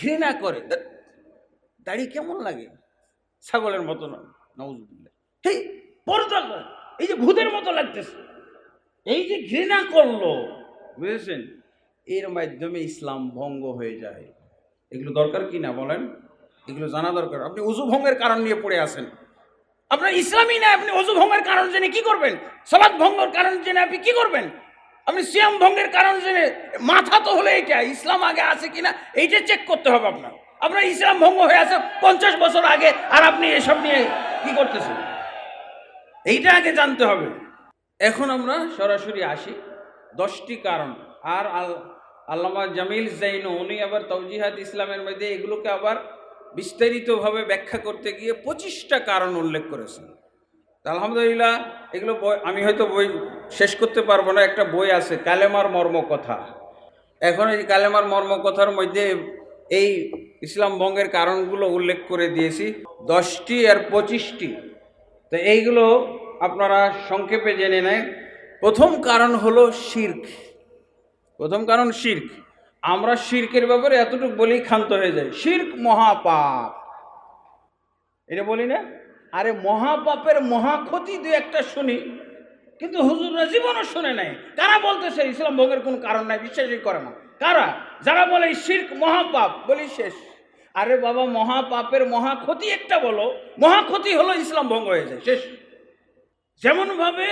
ঘৃণা করে। দাড়ি কেমন লাগে? ছাগলের মতো না হেই, পর্দা। এই যে ভূতের মতো লাগতেছে। এই যে ঘৃণা করল, বুঝেছেন? এর মাধ্যমে ইসলাম ভঙ্গ হয়ে যায়। এগুলো দরকার কি না বলেন? এগুলো জানা দরকার। আপনি উজু ভঙ্গের কারণ নিয়ে পড়ে আছেন। আপনার ইসলামই না, আপনি অজু ভঙ্গের কারণ জেনে কি করবেন? সলাদ ভঙ্গের কারণ জেনে আপনি কি করবেন? আপনি সিয়াম ভঙ্গের কারণ জেনে মাথা তো হলো এইটা, ইসলাম আগে আছে কিনা এইটা চেক করতে হবে আপনার। আপনার ইসলাম ভঙ্গ হয়ে আছে পঞ্চাশ বছর আগে আর আপনি এসব নিয়ে কি করতেছেন? এইটা আগে জানতে হবে। এখন আমরা সরাসরি আসি দশটি কারণ। আর আল আল্লামা জামিল জাইন, উনি আবার তৌজিহাদ ইসলামের মধ্যে এগুলোকে আবার বিস্তারিতভাবে ব্যাখ্যা করতে গিয়ে পঁচিশটা কারণ উল্লেখ করেছেন। আলহামদুলিল্লাহ, এগুলো বই আমি হয়তো বই শেষ করতে পারব না, একটা বই আছে, কালেমার মর্মকথা এখন এই কালেমার মর্মকথার মধ্যে এই ইসলাম ভঙ্গের কারণগুলো উল্লেখ করে দিয়েছি, দশটি আর পঁচিশটি। তো এইগুলো আপনারা সংক্ষেপে জেনে নেন। প্রথম কারণ হলো শির্ক। প্রথম কারণ শির্ক। আমরা শির্কের ব্যাপারে এতটুকু বলেই ক্ষান্ত হয়ে যাই। শির্ক মহাপাপ। এটা বলি না? আরে মহাপাপের মহাক্ষতি দু একটা শুনি, কিন্তু হুজুররা জীবনও শুনে নাই। কারা বলতেছে ইসলাম ভোগের কোনো কারণ নাই, বিশ্বাসই করে না। কারা? যারা বলে শির্ক মহাপাপ, বলি শেষ। আরে বাবা, মহাপাপের মহাক্ষতি একটা বলো, মহাক্ষতি হলো ইসলাম ভঙ্গ হয়ে যায়, শেষ। যেমনভাবে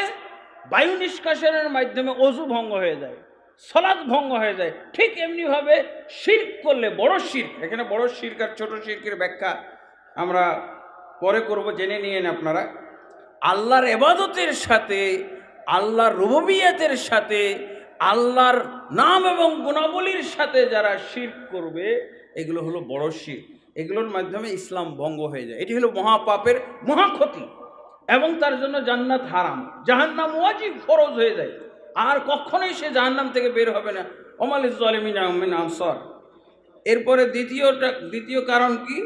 বায়ু নিষ্কাশনের মাধ্যমে অজু ভঙ্গ হয়ে যায় সলাদ ভঙ্গ হয়ে যায়, ঠিক এমনিভাবে শির্ক করলে বড় শির্ক, এখানে বড় শির্ক আর ছোট শির্কের ব্যাখ্যা আমরা পরে করব, জেনে নিয়েন আপনারা। আল্লাহর এবাদতের সাথে, আল্লাহর রুববিয়াতের সাথে, আল্লাহর নাম এবং গুণাবলীর সাথে যারা শির্ক করবে, এগুলো হলো বড় শির এগুলোর মাধ্যমে ইসলাম ভঙ্গ হয়ে যায়। এটি হলো মহাপাপের মহাক্ষতি এবং তার জন্য জান্নাত হারাম। জাহান্নাম ওয়াজিব ফরজ হয়ে যায়। আর কখনোই সে জাহান্নাম থেকে বের হবে না। ওমাল ইসমিন আহমিন আনসর। এরপরে দ্বিতীয়টা, দ্বিতীয় কারণ কি?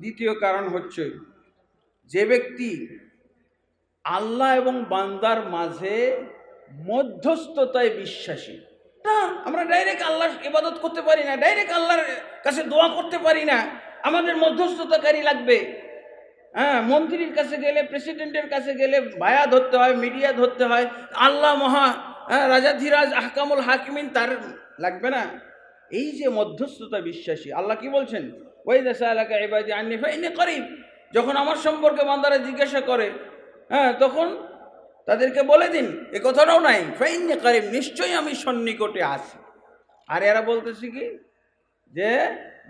দ্বিতীয় কারণ হচ্ছে যে ব্যক্তি আল্লাহ এবং বান্দার মাঝে মধ্যস্থতায় বিশ্বাসী না আমরা ডাইরেক্ট আল্লাহ ইবাদত করতে পারি না ডাইরেক্ট আল্লাহর কাছে দোয়া করতে পারি না আমাদের মধ্যস্থতাকারী লাগবে। হ্যাঁ মন্ত্রীর কাছে গেলে প্রেসিডেন্টের কাছে গেলে ভায়া ধরতে হয় মিডিয়া ধরতে হয় আল্লাহ মহা হ্যাঁ, রাজাধিরাজ আহকামুল হাকিমিন তার লাগবে না। এই যে মধ্যস্থতা বিশ্বাসী আল্লাহ কি বলছেন? ওই দেশা এলাকা এবার আন্নি ফাইনে করিব। যখন আমার সম্পর্কে বান্দারা জিজ্ঞাসা করে হ্যাঁ তখন তাদেরকে বলে দিন, এ কথাটাও নাই। ফাইনে করিব নিশ্চয়ই আমি সন্নিকটে আছি। আর এরা বলতেছি কি? যে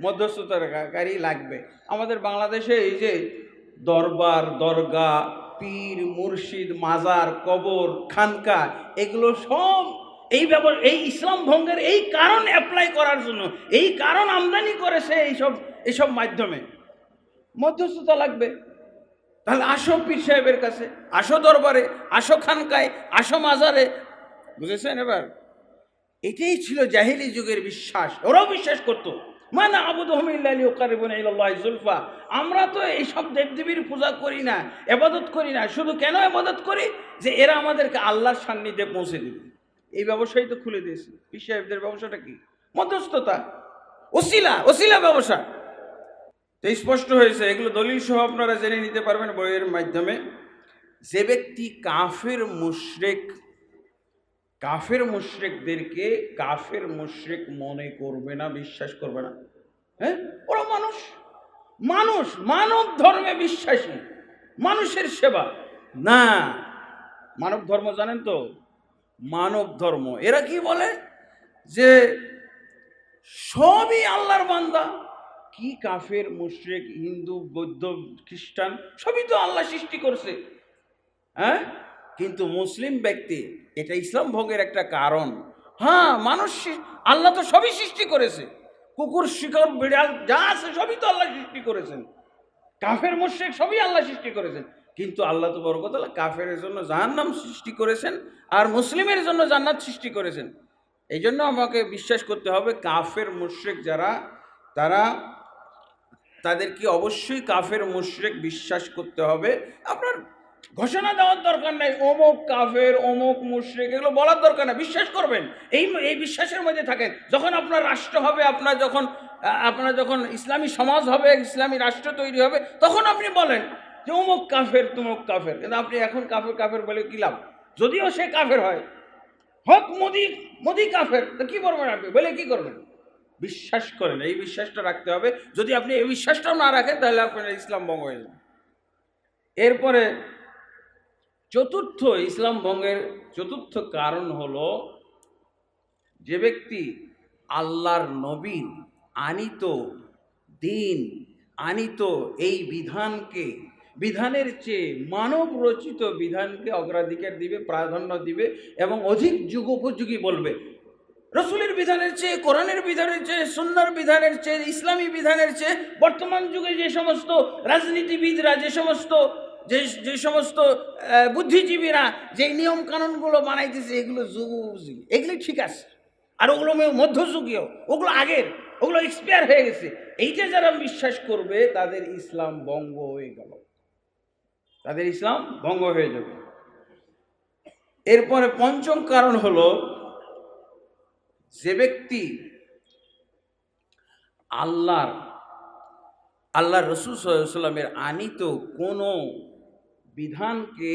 মধ্যস্থতাকারী লাগবে। আমাদের বাংলাদেশে এই যে দরবার দরগা পীর, মুর্শিদ, মাজার, কবর, খানকা, এগুলো সব এই ব্যাপার এই ইসলাম ভঙ্গের এই কারণ অ্যাপ্লাই করার জন্য, এই কারণ আমদানি করেছে এইসব এইসব মাধ্যমে। মধ্যস্থতা লাগবে। তাহলে আসো পীর সাহেবের কাছে, আসো দরবারে, আসো খানকায়, আসো মাজারে। বুঝেছেন এবার? এটাই ছিল জাহিলি যুগের বিশ্বাস। ওরাও বিশ্বাস করতো। মানে আবুদ জুলফা। আমরা তো এইসব দেবদেবীর পূজা করি না, এবাদত করি না। শুধু কেন এবাদত করি? যে এরা আমাদেরকে আল্লাহর সান্নিধ্যে পৌঁছে দিবে। এই ব্যবসায়ী তো খুলে দিয়েছে। পীর সাহেবদের ব্যবসাটা কি? মধ্যস্থতা। ওসিলা ওসিলা ব্যবসা। তো স্পষ্ট হয়েছে, এগুলো দলিল সহ আপনারা জেনে নিতে পারবেন বইয়ের মাধ্যমে। যে ব্যক্তি কাফের মুশরেক, কাফের মুশরেকদেরকে কাফের মুশরেক মনে করবে না, বিশ্বাস করবে না। হ্যাঁ? ওরা মানুষ। মানুষ, মানব ধর্মে বিশ্বাসী। মানুষের সেবা। না। মানব ধর্ম জানেন তো? মানব ধর্ম। এরা কি বলে? যে সবই আল্লাহর বান্দা। কি কাফের, মুশরেক, হিন্দু, বৌদ্ধ, খ্রিস্টান, সবই তো আল্লাহ সৃষ্টি করছে। হ্যাঁ? কিন্তু মুসলিম ব্যক্তি, এটা ইসলাম ভোগের একটা কারণ। হ্যাঁ মানুষ আল্লাহ তো সবই সৃষ্টি করেছে। কুকুর, শিকড়, বিড়াল, যা আছে সবই তো আল্লাহ সৃষ্টি করেছেন। কাফের, মুশরিক সবই আল্লাহ সৃষ্টি করেছেন। কিন্তু আল্লাহ তো বড় কথা কাফের জন্য জাহান্নাম সৃষ্টি করেছেন আর মুসলিমের জন্য জান্নাত সৃষ্টি করেছেন। এই জন্য আমাকে বিশ্বাস করতে হবে, কাফের, মুশরিক যারা, তারা তাদেরকে অবশ্যই কাফের মুশরিক বিশ্বাস করতে হবে? আপনার ঘোষণা দেওয়ার দরকার নাই, অমুক কাফের, অমুক মুশরিক, এগুলো বলার দরকার নেই, বিশ্বাস করবেন। এই এই বিশ্বাসের মধ্যে থাকেন। যখন আপনার রাষ্ট্র হবে, আপনার যখন আপনার যখন ইসলামী সমাজ হবে, ইসলামী রাষ্ট্র তৈরি হবে, তখন আপনি বলেন যে অমুক কাফের, তুমুক কাফের। কিন্তু আপনি এখন কাফের কাফের বলে কি লাভ? যদিও সে কাফের হয়। হক মোদি মোদি কাফের, তো কি করবেন আপনি? বলে কি করবেন? বিশ্বাস করেন, এই বিশ্বাসটা রাখতে হবে। যদি আপনি এই বিশ্বাসটাও না রাখেন, তাহলে আপনার ইসলাম ভঙ্গ হয়ে যাবে। এরপরে চতুর্থ, ইসলাম ভঙ্গের চতুর্থ কারণ হলো যে ব্যক্তি আল্লাহর নবীন আনিত দিন, আনিত এই বিধানকে, বিধানের চেয়ে মানব রচিত বিধানকে অগ্রাধিকার দিবে, প্রাধান্য দিবে এবং অধিক যুগোপযোগী বলবে। রসুলের বিধানের চেয়ে, কোরআনের বিধানের চেয়ে সুন্নার বিধানের চেয়ে, ইসলামী বিধানের চেয়ে, বর্তমান যুগে যে সমস্ত রাজনীতিবিদরা, যে সমস্ত, যে যে সমস্ত বুদ্ধিজীবীরা যে নিয়ম কানুনগুলো বানাইতেছে, এগুলো যুগোপযোগী এগুলো ঠিক আছে। আর ওগুলো মধ্যযুগীয়, ওগুলো আগের, ওগুলো এক্সপায়ার হয়ে গেছে। এইটা যারা বিশ্বাস করবে, তাদের ইসলাম ভঙ্গ হয়ে গেল। তাদের ইসলাম ভঙ্গ হয়ে যাবে। এরপরে পঞ্চম কারণ হলো যে ব্যক্তি আল্লাহর আল্লাহ রসুল সাল্লামের আনিত কোনো বিধানকে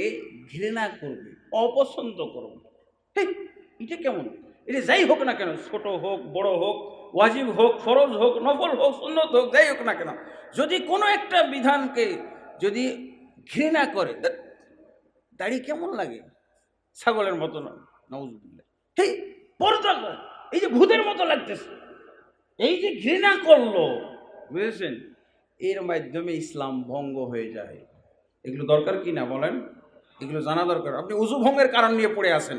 ঘৃণা করবে, অপছন্দ করবে এটা কেমন? এটা যাই হোক না কেন, ছোট হোক, বড় হোক, ওয়াজিব হোক, ফরজ হোক, নফল হোক, সুন্নত হোক, যাই হোক না কেন, যদি কোনো একটা বিধানকে যদি ঘৃণা করে দাড়ি কেমন লাগে? ছাগলের মতো না নজরুল্লাহ হেই, পর্দা কর। এই যে ভূতের মতো লাগতেছে। এই যে ঘৃণা করল। বুঝেছেন? এর মাধ্যমে ইসলাম ভঙ্গ হয়ে যায়। এগুলো দরকার কি না বলেন? এগুলো জানা দরকার। আপনি উজু ভঙ্গের কারণ নিয়ে পড়ে আছেন।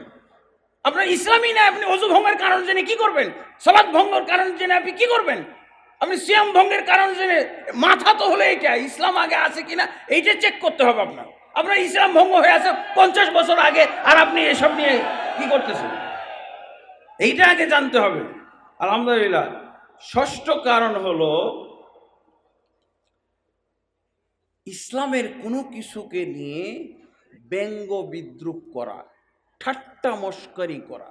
আপনার ইসলামই না, আপনি অজু ভঙ্গের কারণ জেনে কি করবেন? সলাদ ভঙ্গের কারণ জেনে আপনি কি করবেন? আপনি সিয়াম ভঙ্গের কারণ জেনে মাথা তো হলে এটা ইসলাম আগে আছে কিনা এইটা চেক করতে হবে আপনার। আপনার ইসলাম ভঙ্গ হয়ে আছে পঞ্চাশ বছর আগে, আর আপনি এসব নিয়ে কি করতেছেন? এইটা আগে জানতে হবে। আলহামদুলিল্লাহ। ষষ্ঠ কারণ হলো, ইসলামের কোনো কিছুকে নিয়ে ব্যঙ্গ বিদ্রুপ করা, ঠাট্টা মস্করি করা।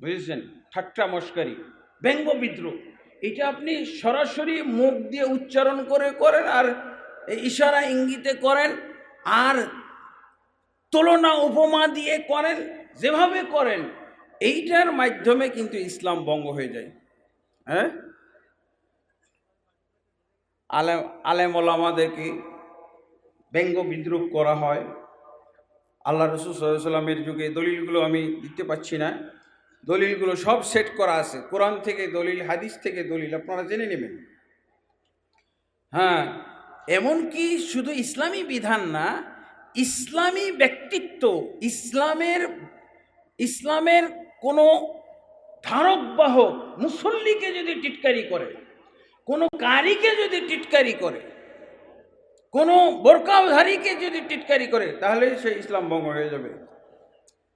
বুঝেছেন? ঠাট্টা মস্করি, ব্যঙ্গ বিদ্রুপ। এটা আপনি সরাসরি মুখ দিয়ে উচ্চারণ করে করেন আর ইশারা ইঙ্গিতে করেন আর তুলনা উপমা দিয়ে করেন, যেভাবে করেন এইটার মাধ্যমে কিন্তু ইসলাম বঙ্গ হয়ে যায়। হ্যাঁ? আলেম আলেম ওলামাদেরকে ব্যঙ্গ বিদ্রুপ করা হয়। আল্লাহ রসুল সাল্লামের যুগে দলিলগুলো আমি দিতে পাচ্ছি না। দলিলগুলো সব সেট করা আছে। কোরআন থেকে দলিল, হাদিস থেকে দলিল, আপনারা জেনে নেবেন। হ্যাঁ এমনকি শুধু ইসলামী বিধান না, ইসলামী ব্যক্তিত্ব, ইসলামের ইসলামের কোনো ধারক বাহক মুসল্লিকে যদি টিটকারি করে, কোনো কারিকে যদি টিটকারি করে, কোনো বোরকাধারীকে যদি টিটকারি করে তাহলে সে ইসলাম ভঙ্গ হয়ে যাবে।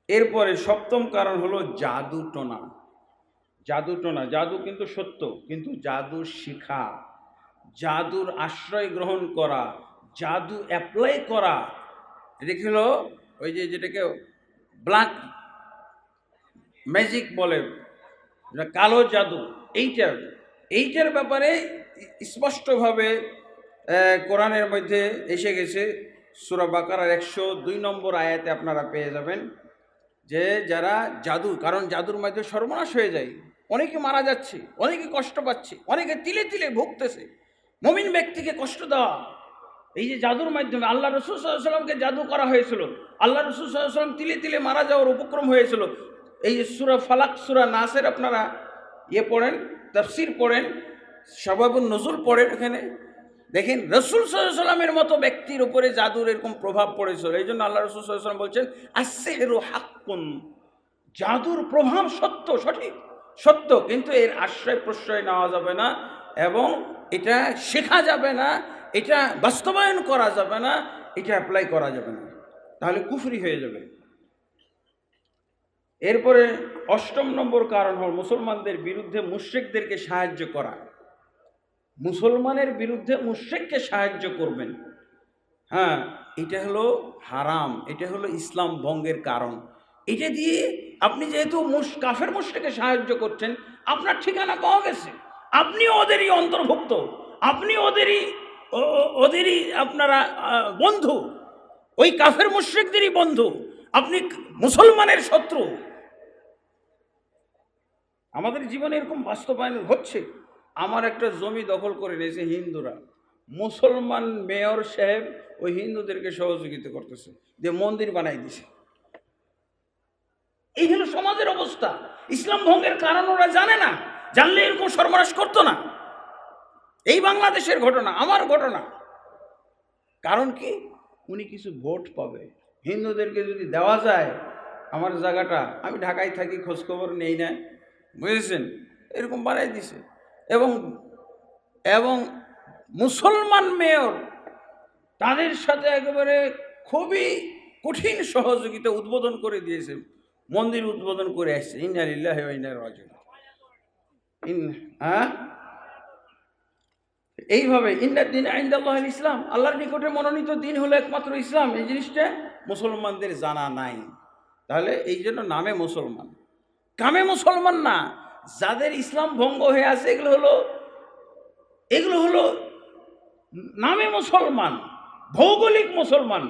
এরপরে সপ্তম কারণ হলো জাদু টোনা। জাদু টোনা, জাদু কিন্তু সত্য, কিন্তু জাদু শিখা। জাদুর আশ্রয় গ্রহণ করা, জাদু অ্যাপ্লাই করা হলো? ওই যে যেটাকে ব্ল্যাক ম্যাজিক বলে কালো জাদু এইটা এইটার ব্যাপারে স্পষ্টভাবে কোরআনের মধ্যে এসে গেছে। সুরা বাকারার একশো দুই নম্বর আয়াতে আপনারা পেয়ে যাবেন যে, যারা জাদু, কারণ জাদুর মধ্যে সর্বনাশ হয়ে যায়। অনেকে মারা যাচ্ছে, অনেকে কষ্ট পাচ্ছে, অনেকে তিলে তিলে ভুগতেছে। মমিন ব্যক্তিকে কষ্ট দেওয়া, এই যে জাদুর মাধ্যমে আল্লাহ রসুল সাল্লামকে জাদু করা হয়েছিল, আল্লাহ রসুল সাল্লাম তিলে তিলে মারা যাওয়ার উপক্রম হয়েছিল এই যে সুরা ফালাক, সুরা নাসের আপনারা ইয়ে পড়েন, তফসির পড়েন সবাবুল নজরুল পড়েন এখানে। দেখেন রসুল সাল্লামের মতো ব্যক্তির উপরে জাদুর এরকম প্রভাব পড়েছিল। এই জন্য আল্লাহ রসুল সাল্লাম বলছেন আসেহরু হাক্কুন। জাদুর প্রভাব সত্য, সঠিক, সত্য, কিন্তু এর আশ্রয় প্রশ্রয় নেওয়া যাবে না এবং এটা শেখা যাবে না, এটা বাস্তবায়ন করা যাবে না, এটা অ্যাপ্লাই করা যাবে না। তাহলে কুফরি হয়ে যাবে। এরপরে অষ্টম নম্বর কারণ হল মুসলমানদের বিরুদ্ধে মুশ্রিকদেরকে সাহায্য করা। মুসলমানের বিরুদ্ধে মুশ্রিককে সাহায্য করবেন। হ্যাঁ এটা হলো হারাম, এটা হলো ইসলাম ভঙ্গের কারণ। এটা দিয়ে আপনি যেহেতু মুশ, কাফের মুশ্রিককে সাহায্য করছেন, আপনার ঠিকানা পাওয়া গেছে। আপনিও ওদেরই অন্তর্ভুক্ত, আপনি ওদেরই ওদেরই আপনারা বন্ধু। ওই কাফের মুশ্রিকদেরই বন্ধু। আপনি মুসলমানের শত্রু। আমাদের জীবনে এরকম বাস্তবায়ন হচ্ছে। আমার একটা জমি দখল করে নিয়েছে হিন্দুরা। মুসলমান মেয়র সাহেব ওই হিন্দুদেরকে সহযোগিতা করতেছে। যে মন্দির বানাই দিছে। এই হলো সমাজের অবস্থা। ইসলাম ভঙ্গের কারণ ওরা জানে না। জানলে এরকম সর্বনাশ করতো না। এই বাংলাদেশের ঘটনা, আমার ঘটনা। কারণ কি? উনি কিছু ভোট পাবে। হিন্দুদেরকে যদি দেওয়া যায়, আমার জায়গাটা, আমি ঢাকায় থাকি, খোঁজখবর নেই না। বুঝেছেন? এরকম বাড়াই দিছে। এবং এবং মুসলমান মেয়র তাদের সাথে একেবারে খুবই কঠিন সহযোগিতা উদ্বোধন করে দিয়েছে, মন্দির উদ্বোধন করে আসছে। ইন্নালিল্লাহ ইন্নার রাজিউন। ইন হ্যাঁ? এইভাবে ইন্দার দিন আইন্দাল্লাহ ইসলাম, আল্লাহর নিকটে মনোনীত দিন হলো একমাত্র ইসলাম। এই জিনিসটা মুসলমানদের জানা নাই। তাহলে এই জন্য নামে মুসলমান। কামে মুসলমান না। যাদের ইসলাম ভঙ্গ হয়ে আছে, এগুলো হলো এগুলো হলো নামে মুসলমান, ভৌগোলিক মুসলমান,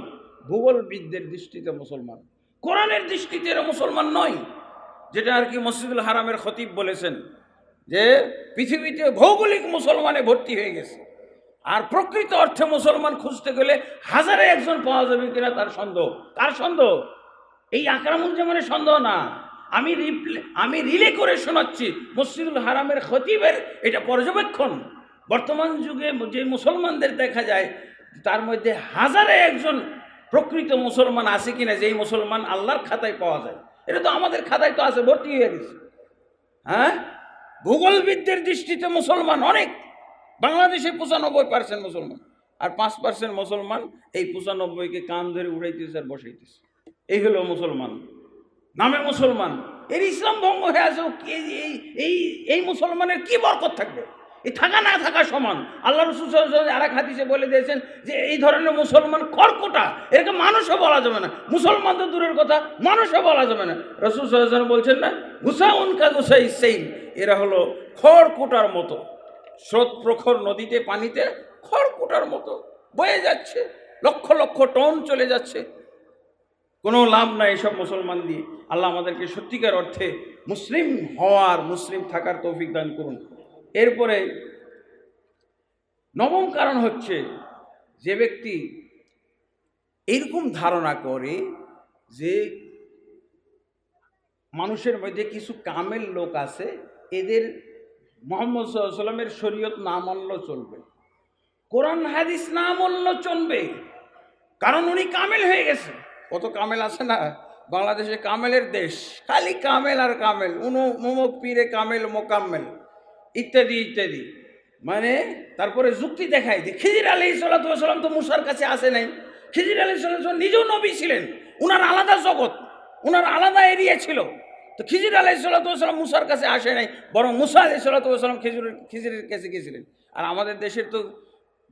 ভূগোলবিদদের দৃষ্টিতে মুসলমান। কোরআনের দৃষ্টিতে এরা মুসলমান নয়, যেটা আর কি মসজিদুল হারামের খতিব বলেছেন, যে পৃথিবীতে ভৌগোলিক মুসলমানে ভর্তি হয়ে গেছে। আর প্রকৃত অর্থে মুসলমান খুঁজতে গেলে হাজারে একজন পাওয়া যাবে কিনা তার সন্দেহ। কার সন্দেহ? এই আকরামুজ্জামানের সন্দেহ না আমি আমি রিলে করে শোনাচ্ছি, মসজিদুল হারামের খতিবের এটা পর্যবেক্ষণ। বর্তমান যুগে যে মুসলমানদের দেখা যায়, তার মধ্যে হাজারে একজন প্রকৃত মুসলমান আছে কিনা, যেই মুসলমান আল্লাহর খাতায় পাওয়া যায়। এটা তো আমাদের খাতায় তো আছে, ভর্তি হয়ে গেছে। হ্যাঁ? ভূগোলবিদদের দৃষ্টিতে মুসলমান অনেক। বাংলাদেশে পঁচানব্বই পার্সেন্ট মুসলমান। আর পাঁচ পার্সেন্ট মুসলমান এই পঁচানব্বইকে কান ধরে উড়াইতেছে আর বসাইতেছে। এই হলো মুসলমান। নামে মুসলমান। এর ইসলাম ভঙ্গ হয়ে আছে এই এই এই মুসলমানের কি বরকত থাকবে? এই থাকা না থাকা সমান। আল্লাহ রসুল আর এক হাদিসে বলে দিয়েছেন যে এই ধরনের মুসলমান কর্কটা এরকে মানুষও বলা যাবে না। মুসলমান তো দূরের কথা, মানুষও বলা যাবে না। রসুল সাল্লাম বলছেন না গুসা উনকা গুসা ইসেইন এরা হলো খড়কুটার মতো। স্রোত প্রখর নদীতে, পানিতে খড়কুটার মতো বয়ে যাচ্ছে। লক্ষ লক্ষ টন চলে যাচ্ছে। কোনো লাভ নাই এসব মুসলমান দিয়ে। আল্লাহ আমাদেরকে সত্যিকার অর্থে মুসলিম হওয়ার, মুসলিম থাকার তৌফিক দান করুন। এরপরে নবম কারণ হচ্ছে যে ব্যক্তি এরকম ধারণা করে যে মানুষের মধ্যে কিছু কামেল লোক আছে, এদের মোহাম্মদ সাল্লামের শরীয়ত না মানলেও চলবে। কোরআন, হাদিস না মানলেও চলবে। কারণ উনি কামেল হয়ে গেছে। কত কামেল আছে না? বাংলাদেশে কামেলের দেশ। খালি কামেল আর কামেল। উনু মুমুক পীরে কামেল, মোকাম্মেল। ইত্যাদি ইত্যাদি। মানে তারপরে যুক্তি দেখায় যে খিজির আলী সাল্লাম তো মুসার কাছে আসে নাই। খিজির আলী সাল্লাম নিজেও নবী ছিলেন। উনার আলাদা জগৎ, উনার আলাদা এরিয়া ছিল। তো খিজির আলাই সাল্লাম মুসার কাছে আসে নাই, বরং মুসা আলাই সাল্লাম খিজুরের খিজিরের কাছে গেছিলেন। আর আমাদের দেশের তো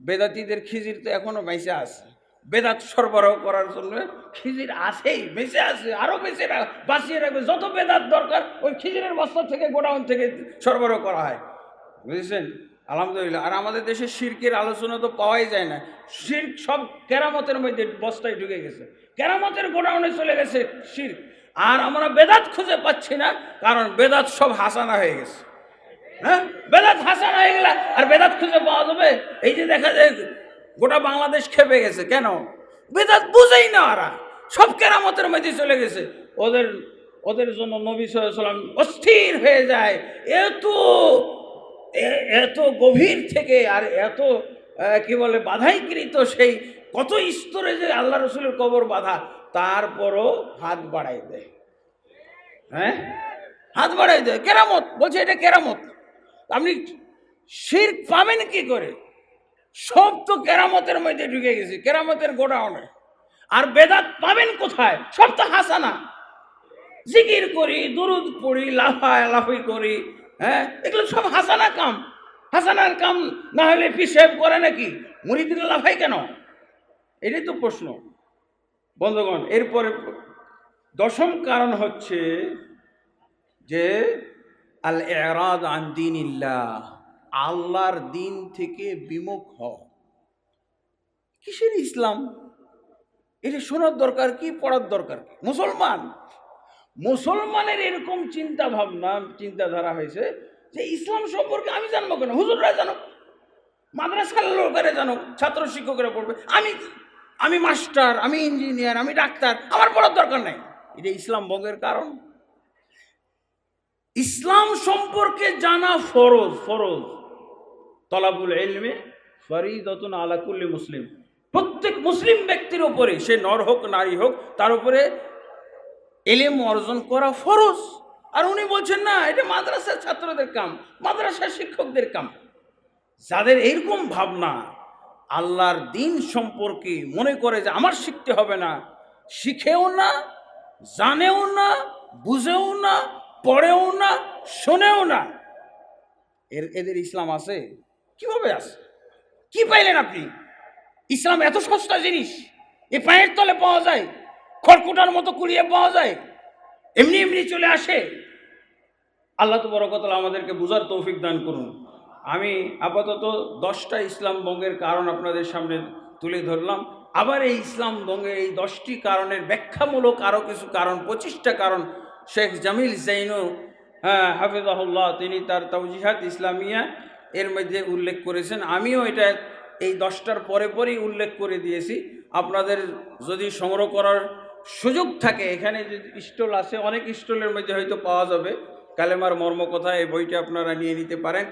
বেদাতিদের খিজির তো এখনও বেঁচে আছে। বেদাত সরবরাহ করার জন্য খিজির আছেই, বেঁচে আছে আরও বেঁচে বাঁচিয়ে রাখবে। যত বেদাত দরকার, ওই খিজিরের বস্তা থেকে, গোডাউন থেকে সরবরাহ করা হয়। বুঝেছেন? আলহামদুলিল্লাহ। আর আমাদের দেশে শির্কের আলোচনা তো পাওয়াই যায় না। শির্ক সব কেরামতের মধ্যে বস্তায় ঢুকে গেছে। কেরামতের গোডাউনে চলে গেছে শির্ক। আর আমরা বেদাত খুঁজে পাচ্ছি না, কারণ বেদাত সব হাসানা হয়ে গেছে। হ্যাঁ? বেদাত হাসানা হয়ে গেলে আর বেদাত খুঁজে পাওয়া যাবে? এই যে দেখা যায় গোটা বাংলাদেশ খেপে গেছে, কেন? বেদাত বুঝেই না ওরা। সব কেরামতের মধ্যে চলে গেছে। ওদের ওদের জন্য নবী সাল্লাম অস্থির হয়ে যায়। এত এত গভীর থেকে আর এত কি বলে, বাধাইকৃত সেই, কত স্তরে যে আল্লাহ রসুলের কবর বাধা, তারপরও হাত বাড়াই দেয়। হ্যাঁ? হাত বাড়াই দেয়। কেরামত, বলছে এটা কেরামত। আপনি শির পাবেন কি করে? সব তো কেরামতের মধ্যে ঢুকে গেছে, কেরামতের গোডাউনে। আর বেদাত পাবেন কোথায়? সব তো হাসানা। জিকির করি, দুরুদ পড়ি লাফায় লাফি করি হ্যাঁ? এগুলো সব হাসানা কাম। হাসানার কাম না হলে পিসেব করে নাকি? মুড়িদিন লাফাই কেন? এটাই তো প্রশ্ন। বন্ধুগণ, এরপরে দশম কারণ হচ্ছে যে আল এরাদ আন দিনিল্লাহ আল্লাহর দিন থেকে বিমুখ হও কিসের ইসলাম? এটা শোনার দরকার কি, পড়ার দরকার মুসলমান? মুসলমানের এরকম চিন্তা ভাবনা চিন্তাধারা হয়েছে যে ইসলাম সম্পর্কে আমি জানব কেন? হুজুররা জানো মাদ্রাসার লোকেরা জানো ছাত্র শিক্ষকেরা পড়বে। আমি আমি মাস্টার, আমি ইঞ্জিনিয়ার, আমি ডাক্তার, আমার পড়ার দরকার নাই। এটা ইসলাম ভঙ্গের কারণ। ইসলাম সম্পর্কে জানা ফরজ ফরজ। তলাবুল এলমে ফরিদতুন আলাকুল্লি মুসলিম। প্রত্যেক মুসলিম ব্যক্তির উপরে, সে নর হোক, নারী হোক, তার উপরে এলেম অর্জন করা ফরজ। আর উনি বলছেন, না, এটা মাদ্রাসার ছাত্রদের কাম, মাদ্রাসার শিক্ষকদের কাম। যাদের এরকম ভাবনা, আল্লাহর দিন সম্পর্কে মনে করে যে আমার শিখতে হবে না, শিখেও না, জানেও না, বুঝেও না, পড়েও না, শোনেও না। এর, এদের ইসলাম আছে? কীভাবে আছে কি পাইলেন আপনি? ইসলাম এত সস্তা জিনিস, এ পায়ের তলে পাওয়া যায়, খড়কুটার মতো কুড়িয়ে পাওয়া যায়, এমনি এমনি চলে আসে। আল্লাহ তো বড় কথা আমাদেরকে বুঝার তৌফিক দান করুন। আমি আপাতত দশটা ইসলাম বঙ্গের কারণ আপনাদের সামনে তুলে ধরলাম। আবার এই ইসলাম বঙ্গের এই দশটি কারণের ব্যাখ্যামূলক আরও কিছু কারণ, পঁচিশটা কারণ শেখ জামিল জাইনু হ্যাঁ হাফিজাহুল্লাহ, তিনি তার তৌজিহাত ইসলামিয়া এর মধ্যে উল্লেখ করেছেন। আমিও এটা এই দশটার পরে পরেই উল্লেখ করে দিয়েছি। আপনাদের যদি সংগ্রহ করার সুযোগ থাকে, এখানে যে স্টল আছে, অনেক স্টলের মধ্যে হয়তো পাওয়া যাবে। কালেমার মর্মকথা এই বইটা আপনারা নিয়ে নিতে পারেন।